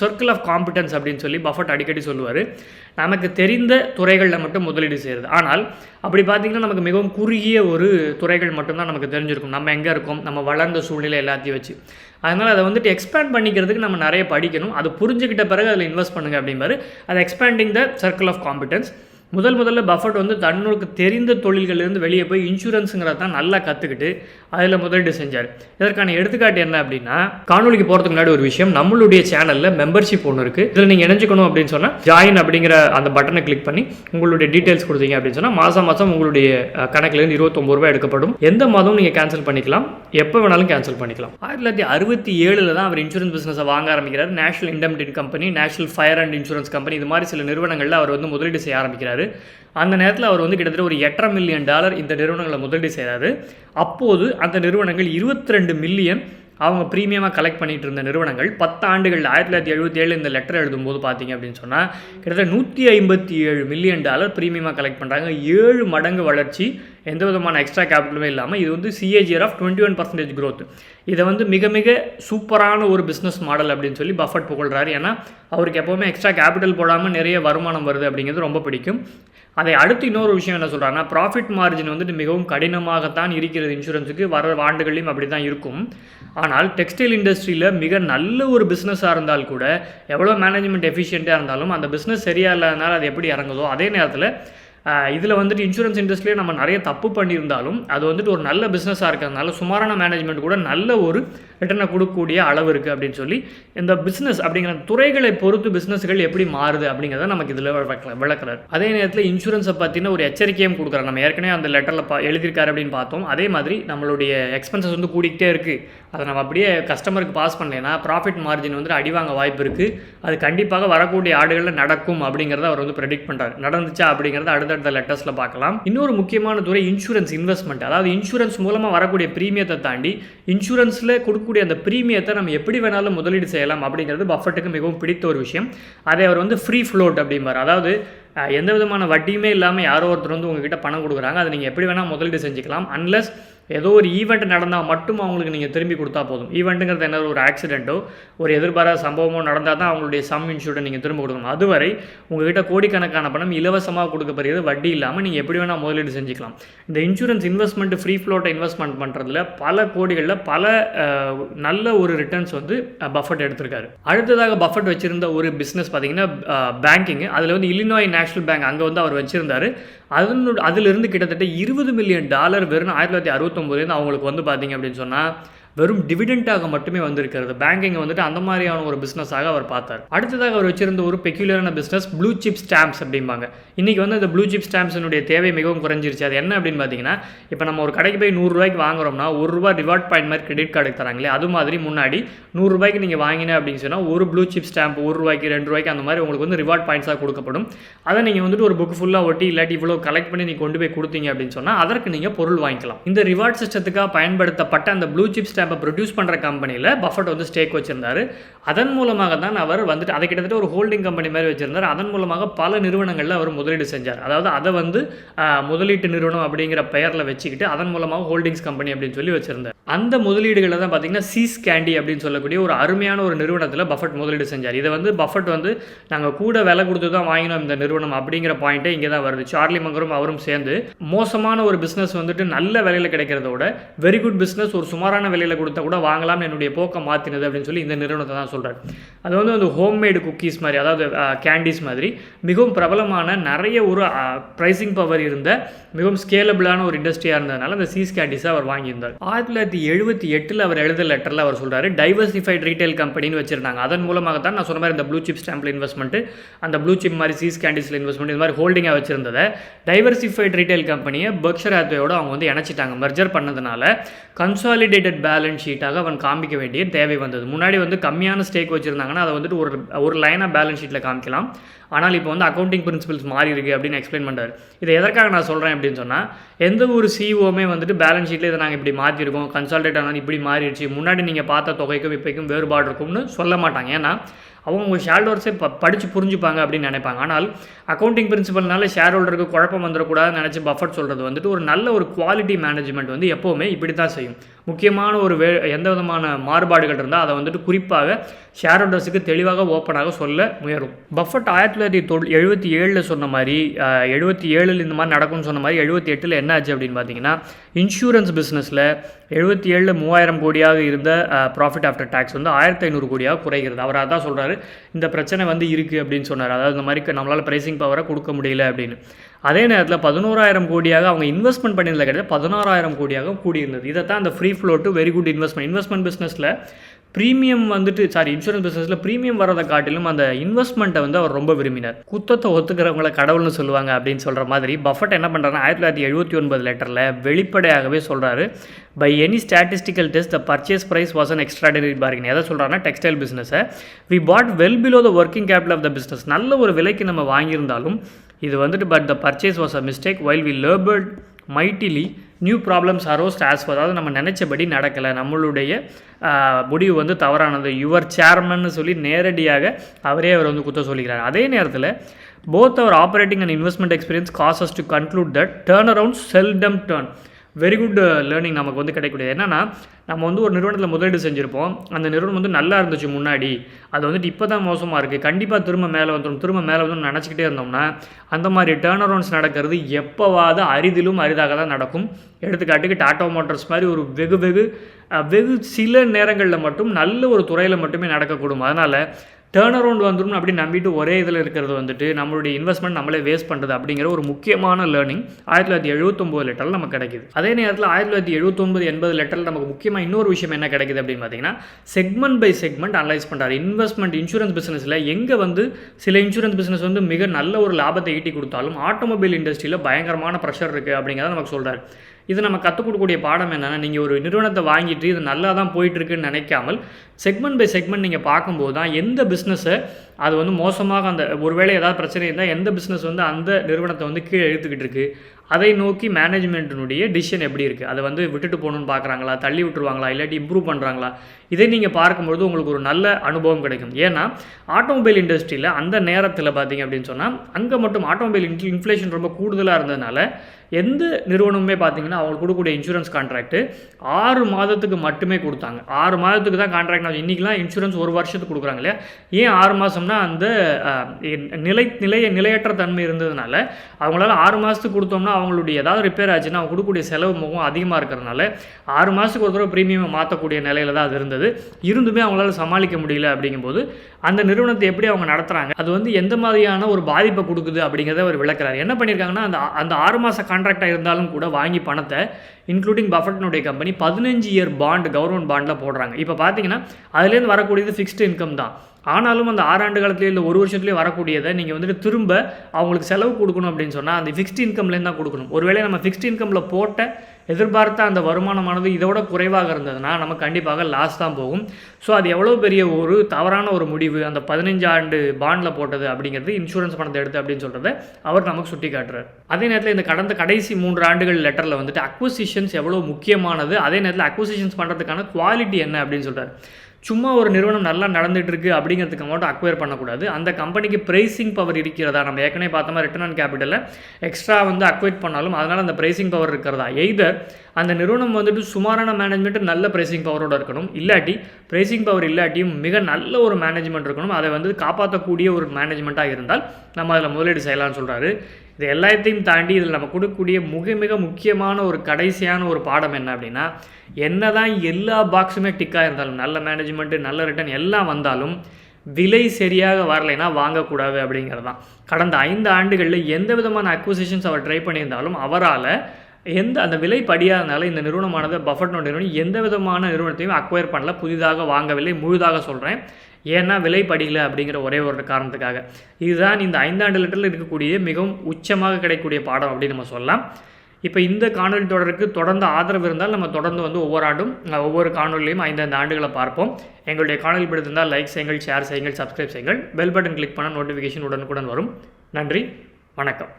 Circle of competence அப்படின்னு சொல்லி buffet அடிக்கடி சொல்லுவார். நமக்கு தெரிந்த துறைகளில் மட்டும் முதலீடு செய்கிறது ஆனால் அப்படி பார்த்திங்கன்னா நமக்கு மிகவும் குறுகிய ஒரு துறைகள் மட்டும்தான் நமக்கு தெரிஞ்சிருக்கும். நம்ம எங்கே இருக்கோம்? நம்ம வளர்ந்த சூழ்நிலை எல்லாத்தையும் வச்சு. அதனால் அதை வந்துட்டு எக்ஸ்பேண்ட் பண்ணிக்கிறதுக்கு நம்ம நிறைய படிக்கணும். அது புரிஞ்சுக்கிட்ட பிறகு அதில் இன்வெஸ்ட் பண்ணுங்கள் அப்படிம்பாரு. அது expanding the circle of competence முதல் முதல்ல பஃபட் வந்து தன்னுக்கு தெரிந்த தொழில்கள்லேருந்து வெளியே போய் இன்சூரன்ஸுங்கிறத தான் நல்லா கற்றுக்கிட்டு அதில் முதலீடு செஞ்சார். இதற்கான எடுத்துக்காட்டு என்ன அப்படின்னா காணொலிக்கு போகிறதுக்கு முன்னாடி ஒரு விஷயம் நம்மளுடைய சேனலில் மெம்பர்ஷிப் ஒன்று இருக்குது இதில் நீங்கள் இணைஞ்சிக்கணும் அப்படின்னு சொன்னால் ஜாயின் அப்படிங்கிற அந்த பட்டனை கிளிக் பண்ணி உங்களுடைய டீட்டெயில்ஸ் கொடுத்தீங்க அப்படின்னு சொன்னால் மாதம் மாதம் உங்களுடைய கணக்குலேருந்து இருபத்தொம்பது ரூபாய் எடுக்கப்படும். எந்த மாதமும் நீங்கள் கேன்சல் பண்ணிக்கலாம். எப்போ வேணாலும் கேன்சல் பண்ணிக்கலாம். ஆயிரத்தி தொள்ளாயிரத்தி அறுபத்தி ஏழில் தான் அவர் இன்சூரன்ஸ் பிஸ்னஸை வாங்க ஆரம்பிக்கிறார். National இண்டம்டின் company national fire and insurance company இது மாதிரி சில நிறுவனங்களில் அவர் வந்து முதலீடு செய்ய ஆரம்பிக்கிறார். அந்த நேரத்தில் அவர் வந்து கிட்டத்தட்ட ஒரு எட்டரை மில்லியன் டாலர் இந்த நிறுவனங்களை முதலீடு செய்கிறாரு அப்போது அந்த நிறுவனங்கள் இருபத்தி ரெண்டு மில்லியன் அவங்க ப்ரீமியமாக கலெக்ட் பண்ணிட்டு இருந்த நிறுவனங்கள் பத்து ஆண்டுகள் ஆயிரத்தி தொள்ளாயிரத்தி எழுபத்தி ஏழு இந்த லெட்டர் எழுதும்போது பார்த்தீங்க அப்படின்னு சொன்னால் கிட்டத்தட்ட நூற்றி ஐம்பத்தி ஏழு மில்லியன் டாலர் ப்ரீமியமாக கலெக்ட் பண்ணுறாங்க ஏழு மடங்கு வளர்ச்சி எந்த விதமான எக்ஸ்ட்ரா கேபிட்டலுமே இல்லாமல் இது வந்து CAGR of twenty one percentage growth இதை வந்து மிக மிக சூப்பரான ஒரு பிஸ்னஸ் மாடல் அப்படின்னு சொல்லி பஃபட் புகழ்றாரு. ஏன்னா அவருக்கு எப்போவுமே எக்ஸ்ட்ரா கேபிட்டல் போடாமல் நிறைய வருமானம் வருது அப்படிங்கிறது ரொம்ப பிடிக்கும். அதை அடுத்து இன்னொரு விஷயம் என்ன சொல்கிறாங்கன்னா ப்ராஃபிட் மார்ஜின் வந்துட்டு மிகவும் கடினமாகத்தான் இருக்கிறது இன்சூரன்ஸுக்கு வர ஆண்டுகள்லையும் அப்படி தான் இருக்கும். ஆனால் டெக்ஸ்டைல் இண்டஸ்ட்ரியில் மிக நல்ல ஒரு பிஸ்னஸாக இருந்தால் கூட எவ்வளோ மேனேஜ்மெண்ட் எஃபிஷியண்ட்டாக இருந்தாலும் அந்த பிஸ்னஸ் சரியாக இல்லாதனால அது எப்படி இறங்குதோ அதே நேரத்தில் இதில் வந்துட்டு இன்சூரன்ஸ் இண்டஸ்ட்ரியில் நம்ம நிறைய தப்பு பண்ணியிருந்தாலும் அது வந்துட்டு ஒரு நல்ல பிஸ்னஸாக இருக்கிறதுனால சுமாரான மேனேஜ்மெண்ட் கூட நல்ல ஒரு ரிட்டர்னை கொடுக்கக்கூடிய அளவு இருக்குது அப்படின்னு சொல்லி இந்த பிஸ்னஸ் அப்படிங்கிற துறைகளை பொறுத்து பிஸ்னஸ்கள் எப்படி மாறுது அப்படிங்கிறத நமக்கு இதில் விளக்குறாரு. அதே நேரத்தில் இன்சூரன்ஸை பற்றின ஒரு எச்சரிக்கையும் கொடுக்குறாரு. நம்ம ஏற்கனவே அந்த லெட்டரில் பா எழுதியிருக்காரு அப்படின்னு பார்த்தோம். அதே மாதிரி நம்மளுடைய எக்ஸ்பென்சஸ் வந்து கூடிக்கிட்டே இருக்குது அதை நம்ம அப்படியே கஸ்டமருக்கு பாஸ் பண்ணலைன்னா ப்ராஃபிட் மார்ஜின் வந்து அடிவாங்க வாய்ப்பு இருக்குது அது கண்டிப்பாக வரக்கூடிய ஆடுகளில் நடக்கும் அப்படிங்கிறத அவர் வந்து ப்ரெடிக்ட் பண்ணுறாரு நடந்துச்சா அப்படிங்கிறத அடுத்தடுத்த லெட்டர்ஸில் பார்க்கலாம். இன்னொரு முக்கியமான துறை இன்சூரன்ஸ் இன்வெஸ்ட்மெண்ட் அதாவது இன்சூரன்ஸ் மூலமாக வரக்கூடிய ப்ரீமியத்தை தாண்டி இன்சூரன்ஸில் கொடுக்கக்கூடிய அந்த ப்ரீமியத்தை நம்ம எப்படி வேணாலும் முதலீடு செய்யலாம் அப்படிங்கிறது பஃபட்டுக்கு மிகவும் பிடித்த ஒரு விஷயம். அதை அவர் வந்து ஃப்ரீ ஃப்ளோட் அப்படிம்பார். அதாவது எந்த விதமான வட்டியுமே இல்லாமல் யாரோ ஒருத்தர் வந்து உங்ககிட்ட பணம் கொடுக்குறாங்க. அதை நீங்கள் எப்படி வேணால் முதலீடு செஞ்சுக்கலாம். அன்லஸ் ஏதோ ஒரு ஈவெண்ட் நடந்தால் மட்டும் அவங்களுக்கு நீங்கள் திரும்பி கொடுத்தா போதும். ஈவெண்ட்டுங்கிறது என்ன? ஒரு ஆக்சிடென்ட்டோ ஒரு எதிர்பாராத சம்பவமோ நடந்தால் தான் அவங்களுடைய சம் இன்சூரை நீங்கள் திரும்ப கொடுக்கணும். அதுவரை உங்ககிட்ட கோடிக்கணக்கான பணம் இலவசமாக கொடுக்கப்படுகிறது. வட்டி இல்லாமல் நீங்கள் எப்படி வேணால் முதலீடு செஞ்சுக்கலாம். இந்த இன்சூரன்ஸ் இன்வெஸ்ட்மெண்ட் ஃப்ரீ ஃப்ளோட்டை இன்வெஸ்ட்மெண்ட் பண்ணுறதுல பல கோடிகளில் பல நல்ல ஒரு ரிட்டர்ன்ஸ் வந்து பஃபட் எடுத்திருக்காரு. அடுத்ததாக பஃபட் வச்சுருந்த ஒரு பிஸ்னஸ் பார்த்தீங்கன்னா பேங்கிங் அதில் வந்து இல்லினாய் நேஷனல் பேங்க் அங்கே வந்து அவர் வச்சுருந்தார். அதனோட அதிலிருந்து கிட்டத்தட்ட இருபது மில்லியன் டாலர் வெறும் ஆயிரத்தி தொள்ளாயிரத்தி அறுபத்தி அறுபத்தொம்போதுலேருந்து அவங்களுக்கு வந்து பார்த்தீங்க அப்படின்னு சொன்னால் வெறும் டிவிடெண்டாக மட்டுமே வந்திருக்கிறது. பேங்கிங் வந்துட்டு அந்த மாதிரியான ஒரு பிஸ்னஸாக அவர் பார்த்தார். அடுத்ததாக அவர் வச்சிருந்த ஒரு பெக்யூலரான பிஸ்னஸ் ப்ளூ சிப் ஸ்டாம்ப்ஸ் அப்படிம்பாங்க. இன்றைக்கி வந்து இந்த ப்ளூ சிப் ஸ்டாம்ப்ஸினுடைய தேவை மிகவும் குறைஞ்சிருச்சு. அது என்ன அப்படின்னு பார்த்தீங்கன்னா இப்போ நம்ம ஒரு கடைக்கு போய் நூறுரூவாய்க்கு வாங்குறோம்னா ஒரு ரூபா ரிவார்ட் பாயிண்ட் மாதிரி கிரெடிட் கார்டுக்கு தராங்களே அது மாதிரி முன்னாடி நூறுரூபாய்க்கு நீங்கள் வாங்கினேன் அப்படின்னு சொன்னால் ஒரு ப்ளூ சிப் ஸ்டாம்ப் ஒரு ரூபாய்க்கு ரெண்டு ரூபாய்க்கு அந்த மாதிரி உங்களுக்கு வந்து ரிவார்ட் பாயிண்ட்ஸாக கொடுக்கப்படும். அதை நீங்கள் வந்துட்டு ஒரு புக் ஃபுல்லாக ஒட்டி இல்லாட்டி இவ்வளோ கலெக்ட் பண்ணி நீங்கள் கொண்டு போய் கொடுத்தீங்க அப்படின்னு சொன்னால் அதற்கு நீங்கள் பொருள் வாங்கிக்கலாம். இந்த ரிவார்ட் சிஸ்டத்துக்காக பயன்படுத்தப்பட்ட அந்த ப்ளூ சிப் ஸ்டாம்ப் ப்ரொடியூஸ் பண்ணுற கம்பெனியில் பஃபட் வந்து ஸ்டேக் வச்சிருந்தாரு. அதன் மூலமாக தான் அவர் வந்துட்டு அதை கிட்டத்தட்ட ஒரு ஹோல்டிங் கம்பெனி மாதிரி வச்சுருந்தார். அதன் மூலமாக பல நிறுவனங்களில் அவர் முதலீடு செஞ்சார். அதாவது அதை வந்து முதலீட்டு நிறுவனம் அப்படிங்கிற பெயரில் வச்சுக்கிட்டு அதன் மூலமாக ஹோல்டிங்ஸ் கம்பெனி அப்படின்னு சொல்லி வச்சுருந்தார். அந்த முதலீடுகளை தான் பார்த்தீங்கன்னா சீஸ் கேண்டி அப்படின்னு சொல்லக்கூடிய ஒரு அருமையான ஒரு நிறுவனத்தில் பஃபட் முதலீடு செஞ்சார். இதை வந்து பஃபட் வந்து நாங்கள் கூட விலை கொடுத்து தான் வாங்கினோம் இந்த நிறுவனம் அப்படிங்கிற பாயிண்ட்டே இங்கே தான் வருது. சார்லி மங்கரும் அவரும் சேர்ந்து மோசமான ஒரு பிஸ்னஸ் வந்துட்டு நல்ல விலையில் கிடைக்கிறத விட வெரி குட் பிஸ்னஸ் ஒரு சுமாரான விலையில் கொடுத்தா கூட வாங்கலாம்னு என்னுடைய போக்கை மாற்றினது அப்படின்னு சொல்லி இந்த நிறுவனத்தை தான் சொல்கிறார் அது வந்து அந்த ஹோம்மேடு குக்கீஸ் மாதிரி அதாவது கேண்டீஸ் மாதிரி. மிகவும் பிரபலமான நிறைய ஒரு ப்ரைசிங் பவர் இருந்த மிகவும் ஸ்கேலபிளான ஒரு இண்டஸ்ட்ரியாக இருந்ததுனால அந்த சீஸ் கேண்டீஸை அவர் வாங்கியிருந்தார். ஆயிரத்தி தொள்ளாயிரத்தி எழுபத்தி எட்டில் அவர் எழுத லெட்டரில் அவர் சொல்கிறார் டைவர்சிஃபைட் ரீட்டைல் கம்பெனின்னு வச்சிருந்தாங்க. அதன் மூலமாக தான் நான் சொன்ன மாதிரி இந்த ப்ளூ சிப் ஸ்டாம்பில் இன்வெஸ்ட்மெண்ட் அந்த ப்ளூ சிப் மாதிரி சீஸ் கேண்டீஸில் இன்வெஸ்ட்மெண்ட் இந்த மாதிரி ஹோல்டிங்காக வச்சிருந்ததை டைவர்சிஃபைட் ரீட்டைல் கம்பெனியை பர்க்ஷர் ஹாத்வேயோட அவங்க வந்து இணைச்சிட்டாங்க. மெர்ஜர் பண்ணதுனால கன்சாலிடேட்டட் பேலன்ஸ் ஷீட்டாக அவன் காமிக்க வேண்டிய தேவை வந்தது. முன்னாடி வந்து கம்மியான ஸ்டேக் வச்சுருந்தாங்கன்னா அதை வந்துட்டு ஒரு ஒரு லைனாக பேலன்ஸ் ஷீட்டில் காமிக்கலாம். ஆனால் இப்போ வந்து அக்கௌண்டிங் பிரின்சிபல்ஸ் மாறி இருக்கு அப்படின்னு எக்ஸ்பிளைன் பண்ணுறாரு இதை எதற்காக நான் சொல்கிறேன் அப்படின்னு சொன்னால் எந்த ஒரு சிஓமே வந்துட்டு பேலன்ஸ் ஷீட்டில் இதை நாங்கள் இப்படி மாற்றிருக்கோம் கன்சால்டேட் ஆனால் இப்படி மாறிடுச்சு முன்னாடி நீங்கள் பார்த்த தொகைக்கும் இப்போக்கும் வேறுபாடு இருக்கும்னு சொல்ல மாட்டாங்க. ஏன்னா அவங்க ஷேர் ஹோல்டர்ஸே ப படித்து புரிஞ்சுப்பாங்க அப்படின்னு நினைப்பாங்க. ஆனால் அக்கௌண்டிங் பிரின்சிபல்னால ஷேர் ஹோல்டருக்கு குழப்பம் வந்துடக்கூடாதுன்னு நினச்சி பஃபட் சொல்கிறது வந்துட்டு ஒரு நல்ல ஒரு குவாலிட்டி மேனேஜ்மெண்ட் வந்து எப்போவுமே இப்படி தான் செய்யும். முக்கியமான ஒரு வே எந்த விதமான மாறுபாடுகள் இருந்தால் அதை வந்துட்டு குறிப்பாக ஷேர் ஹோல்டர்ஸுக்கு தெளிவாக ஓப்பனாக சொல்ல முயலும். பஃபட் ஆயிரத்தி தொள்ளாயிரத்தி தொள் எழுபத்தி ஏழில் சொன்ன மாதிரி எழுபத்தி ஏழில் இந்த மாதிரி நடக்கும்னு சொன்ன மாதிரி எழுபத்தி எட்டில் என்ன ஆச்சு அப்படின்னு பார்த்தீங்கன்னா இன்சூரன்ஸ் பிஸ்னஸில் எழுபத்தி ஏழில் மூவாயிரம் கோடியாக இருந்த ப்ராஃபிட் ஆஃப்டர் டேக்ஸ் வந்து ஆயிரத்தி ஐநூறு கோடியாக குறைகிறது. அவர் அதான் சொல்கிறாரு இந்த பிரச்சனை வந்து இருக்குது அப்படின்னு சொன்னார். அதாவது இந்த மாதிரி நம்மளால் ப்ரைசிங் பவரை கொடுக்க முடியல அப்படின்னு. அதே நேரத்தில் பதினோராயிரம் கோடியாக அவங்க இன்வெஸ்ட்மெண்ட் பண்ணியிருந்த கிடையாது பதினாறாயிரம் கோடியாக கூடியிருந்தது. இதை தான் அந்த free float very good investment investment பிஸ்னஸில் ப்ரீமியம் வந்துட்டு சாரி இன்சூரன்ஸ் பிஸ்னஸில் ப்ரீமியம் வரதை காட்டிலும் அந்த இன்வெஸ்ட்மெண்ட்டை வந்து அவர் ரொம்ப விரும்பினார். குத்தத்தை ஒத்துக்கிறவங்கள கடவுள்னு சொல்லுவாங்க அப்படின்னு சொல்கிற மாதிரி பஃபட் என்ன பண்ணுறாருன்னா ஆயிரத்தி தொள்ளாயிரத்தி எழுபத்தி ஒன்பது லெட்டரில் வெளிப்படையாகவே சொல்கிறாரு by any statistical test the purchase price was an extraordinary bargain எதை சொல்கிறாங்கன்னா டெக்ஸ்டைல் பிஸ்னஸை we bought well below the working capital of the business நல்ல ஒரு விலைக்கு நம்ம வாங்கியிருந்தாலும் இது வந்துட்டு but the purchase was a mistake while we laboured mightily new problems arose as அதாவது நம்ம நினச்சபடி நடக்கலை. நம்மளுடைய முடிவு வந்து தவறானது. யுவர் சேர்மன்னு சொல்லி நேரடியாக அவரே அவர் வந்து குத்த சொல்லிக்கிறார். அதே நேரத்தில் both our operating and investment experience causes to conclude that turn around seldom turn very good learning நமக்கு வந்து கிடைக்கக்கூடியது. என்னென்னா நம்ம வந்து ஒரு நிறுவனத்தில் முதலீடு செஞ்சுருப்போம். அந்த நிறுவனம் வந்து நல்லா இருந்துச்சு முன்னாடி. அது வந்துட்டு இப்போ தான் மோசமாக இருக்குது கண்டிப்பாக திரும்ப மேலே வந்துடும் திரும்ப மேலே வந்து நினச்சிக்கிட்டே இருந்தோம்னா அந்த மாதிரி டேர்ன் அரௌண்ட்ஸ் நடக்கிறது எப்போவாது அரிதிலும் அரிதாக தான் நடக்கும். எடுத்துக்காட்டுக்கு டாட்டா மோட்டர்ஸ் மாதிரி ஒரு வெகு வெகு வெகு சில நேரங்களில் மட்டும் நல்ல ஒரு துறையில் மட்டுமே நடக்கக்கூடும். அதனால் டேர்ன் அரவுண்ட் வந்துடும் அப்படி நம்பிட்டு ஒரே இதில் இருக்கிறது வந்துட்டு நம்மளுடைய இன்வெஸ்ட்மெண்ட் நம்மளே வேஸ்ட் பண்ணுறது அப்படிங்கிற ஒரு முக்கியமான லேர்னிங் ஆயிரத்தி தொள்ளாயிரத்தி எழுபத்தொம்போது லெட்டரில் நமக்கு கிடைக்குது. அதே நேரத்தில் ஆயிரத்தி தொள்ளாயிரத்தி எழுபத்தொம்பது எண்பது லெட்டரில் நமக்கு முக்கியமாக இன்னொரு விஷயம் என்ன கிடைக்குது அப்படின்னு பார்த்தீங்கன்னா செக்மெண்ட் பை செக்மெண்ட் அனலைஸ் பண்ணுறாரு இன்வெஸ்ட்மெண்ட் இன்சூரன்ஸ் பிஸ்னஸில் எங்கே வந்து சில இன்சூரன்ஸ் பிஸ்னஸ் வந்து மிக நல்ல ஒரு லாபத்தை ஈட்டி கொடுத்தாலும் ஆட்டோமொபைல் இண்டஸ்ட்ரியில் பயங்கரமான ப்ரெஷர் இருக்குது அப்படிங்கிறத நமக்கு சொல்கிறார் இது நம்ம கற்றுக் கொடுக்கக்கூடிய பாடம் என்னென்னா நீங்கள் ஒரு நிறுவனத்தை வாங்கிட்டு இது நல்லா தான் போயிட்டுருக்குன்னு நினைக்காமல் செக்மெண்ட் பை செக்மெண்ட் நீங்கள் பார்க்கும்போது தான் எந்த பிஸ்னஸை அது வந்து மோசமாக அந்த ஒருவேளை ஏதாவது பிரச்சனை இருந்தால் எந்த பிஸ்னஸ் வந்து அந்த நிறுவனத்தை வந்து கீழே இழுத்துக்கிட்டு இருக்குது அதை நோக்கி மேனேஜ்மெண்ட்டினுடைய டிசிஷன் எப்படி இருக்குது அதை வந்து விட்டுட்டு போகணுன்னு பார்க்குறாங்களா? தள்ளி விட்டுருவாங்களா? இல்லாட்டி இம்ப்ரூவ் பண்ணுறாங்களா இதை நீங்கள் பார்க்கும்பொழுது உங்களுக்கு ஒரு நல்ல அனுபவம் கிடைக்கும். ஏன்னா ஆட்டோமொபைல் இண்டஸ்ட்ரியில் அந்த நேரத்தில் பார்த்தீங்க அப்படின்னு சொன்னால் அங்கே மட்டும் ஆட்டோமொபைல் இன்ஃப்ளேஷன் ரொம்ப கூடுதலாக இருந்ததுனால எந்த நிறுவனமுமே பார்த்தீங்கன்னா அவங்க கொடுக்கக்கூடிய இன்சூரன்ஸ் கான்ட்ராக்ட் ஆறு மாதத்துக்கு மட்டுமே கொடுத்தாங்க. ஆறு மாதத்துக்கு தான் கான்ட்ராக்ட் இன்றைக்கெலாம் இன்சூரன்ஸ் ஒரு வருஷத்துக்கு கொடுக்குறாங்க இல்லையா? ஏன் ஆறு மாதம்னா அந்த நிலை நிலைய நிலையற்ற தன்மை இருந்ததுனால அவங்களால ஆறு மாதத்துக்கு கொடுத்தோம்னா அவங்களுடைய ஏதாவது ரிப்பேர் ஆச்சுன்னா அவங்க கொடுக்கக்கூடிய செலவு முகம் அதிகமாக இருக்கிறதுனால ஆறு மாதத்துக்கு ஒரு தடவை ப்ரீமியம் மாற்றக்கூடிய நிலையில் தான் அது இருந்தது. இருந்துமே அவங்களால சமாளிக்க முடியல அப்படிங்கும்போது அந்த நிறுவனத்தை எப்படி அவங்க நடத்துகிறாங்க அது வந்து எந்த மாதிரியான ஒரு பாதிப்பை கொடுக்குது அப்படிங்கிறத அவர் விளக்குறாரு. என்ன பண்ணியிருக்காங்கன்னா அந்த அந்த ஆறு மாத கான்ட்ராக்டாக இருந்தாலும் கூட வாங்கி பணத்தை இன்க்ளூடிங் பஃபட்னுடைய கம்பெனி பதினஞ்சு இயர் பாண்டு கவர்மெண்ட் பாண்டில் போடுறாங்க. இப்போ பார்த்தீங்கன்னா அதுலேருந்து வரக்கூடியது ஃபிக்ஸ்டு இன்கம் தான். ஆனாலும் அந்த ஆறாண்டு காலத்துலேயே இல்லை ஒரு வருஷத்துலேயே வரக்கூடியதை நீங்கள் வந்துட்டு திரும்ப அவங்களுக்கு செலவு கொடுக்கணும் அப்படின்னு சொன்னால் அந்த ஃபிக்ஸ்ட் இன்கம்லேருந்து தான் கொடுக்கணும். ஒருவேளை நம்ம ஃபிக்ஸ்ட் இன்கமில் போட்ட எதிர்பார்த்த அந்த வருமானமானது இதோட குறைவாக இருந்ததுன்னா நம்ம கண்டிப்பாக லாஸ் தான் போகும். ஸோ அது எவ்வளோ பெரிய ஒரு தவறான ஒரு முடிவு அந்த பதினஞ்சு ஆண்டு பாண்டில் போட்டது அப்படிங்கிறது இன்சூரன்ஸ் பணத்தை எடுத்து அப்படின்னு சொல்கிறத அவர் நமக்கு சுட்டி காட்டுறாரு அதே நேரத்தில் இந்த கடந்த கடைசி மூன்று ஆண்டுகள் லெட்டரில் வந்துட்டு அக்வசிஷன்ஸ் எவ்வளோ முக்கியமானது அதே நேரத்தில் அக்வசிஷன்ஸ் பண்ணுறதுக்கான குவாலிட்டி என்ன அப்படின்னு சொல்கிறார் சும்மா ஒரு நிறுவனம் நல்லா நடந்துகிட்டு இருக்குது அப்படிங்கிறதுக்கு மட்டும் அக்வயர் பண்ணக்கூடாது. அந்த கம்பெனிக்கு ப்ரைசிங் பவர் இருக்கிறதா? நம்ம ஏற்கனவே பார்த்தோமா ரிட்டர்ன் ஆன் கேபிட்டலில் எக்ஸ்ட்ரா வந்து அக்வைட் பண்ணாலும் அதனால் அந்த ப்ரைசிங் பவர் இருக்கிறதா? எய்தர் அந்த நிறுவனம் வந்துட்டு சுமாரான மேனேஜ்மெண்ட்டு நல்ல ப்ரைசிங் பவரோடு இருக்கணும். இல்லாட்டி ப்ரைசிங் பவர் இல்லாட்டியும் மிக நல்ல ஒரு மேனேஜ்மெண்ட் இருக்கணும். அதை வந்து காப்பாற்றக்கூடிய ஒரு மேனேஜ்மெண்ட்டாக இருந்தால் நம்ம அதில் முதலீடு செய்யலாம்னு சொல்கிறாரு இது எல்லாத்தையும் தாண்டி இதில் நம்ம கொடுக்கக்கூடிய மிக மிக முக்கியமான ஒரு கடைசியான ஒரு பாடம் என்ன அப்படின்னா என்ன தான் எல்லா பாக்ஸுமே டிக்காக இருந்தாலும் நல்ல மேனேஜ்மெண்ட்டு நல்ல ரிட்டர்ன் எல்லாம் வந்தாலும் விலை சரியாக வரலைன்னா வாங்கக்கூடாது அப்படிங்கிறது தான் கடந்த ஐந்து ஆண்டுகளில் எந்த விதமான அக்விசிஷன்ஸ் அவர் ட்ரை பண்ணியிருந்தாலும் அவரால் எந்த அந்த விலை படியாதனால இந்த நிறுவனமானது பஃபட் நிறுவனம் எந்த விதமான நிறுவனத்தையும் அக்வயர் பண்ணல. புதிதாக வாங்கவில்லை முழுதாக சொல்கிறேன் ஏன்னா விலை படிக்கல அப்படிங்கிற ஒரே ஒரு காரணத்துக்காக. இதுதான் இந்த ஐந்தாண்டு லிட்டரில் இருக்கக்கூடிய மிகவும் உச்சமாக கிடைக்கக்கூடிய பாடம் அப்படின்னு நம்ம சொல்லலாம். இப்போ இந்த காணொலி தொடருக்கு தொடர்ந்து ஆதரவு இருந்தால் நம்ம தொடர்ந்து வந்து ஒவ்வொரு ஆண்டும் ஒவ்வொரு காணொலியும் ஐந்து ஆண்டுகளை பார்ப்போம். எங்களுடைய காணொலி பிடித்திருந்தால் லைக் செய்யுங்கள் ஷேர் செய்யுங்கள் சப்ஸ்கிரைப் செய்யுங்கள். பெல் பட்டன் கிளிக் பண்ண நோட்டிஃபிகேஷன் உடனுக்குடன் வரும். நன்றி வணக்கம்.